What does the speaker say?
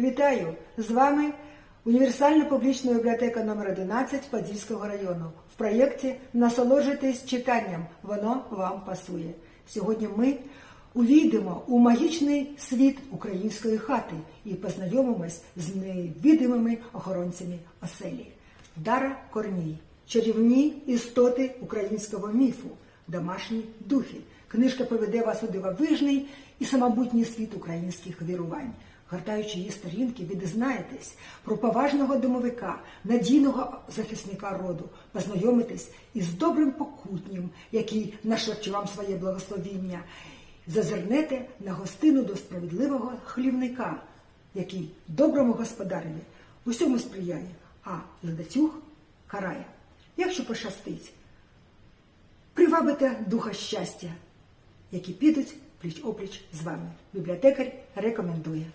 Вітаю! З вами універсальна публічна бібліотека номер 11 Подільського району. В проєкті Насолоджуйтесь читанням. Воно вам пасує. Сьогодні ми увійдемо у магічний світ української хати і познайомимось з невідомими охоронцями оселі. Дара Корній. Чарівні істоти українського міфу, домашні духи. Книжка поведе вас у дивовижний і самобутній світ українських вірувань. Гортаючи її сторінки, ви дізнаєтесь про поважного домовика, надійного захисника роду, познайомитесь із добрим покутнім, який нашепче вам своє благословіння, зазирнете на гостину до справедливого хлівника, який доброму господареві усьому сприяє, а ледацюг карає. Якщо пощастить, привабите духа щастя, які підуть пліч опліч з вами. Бібліотекар рекомендує.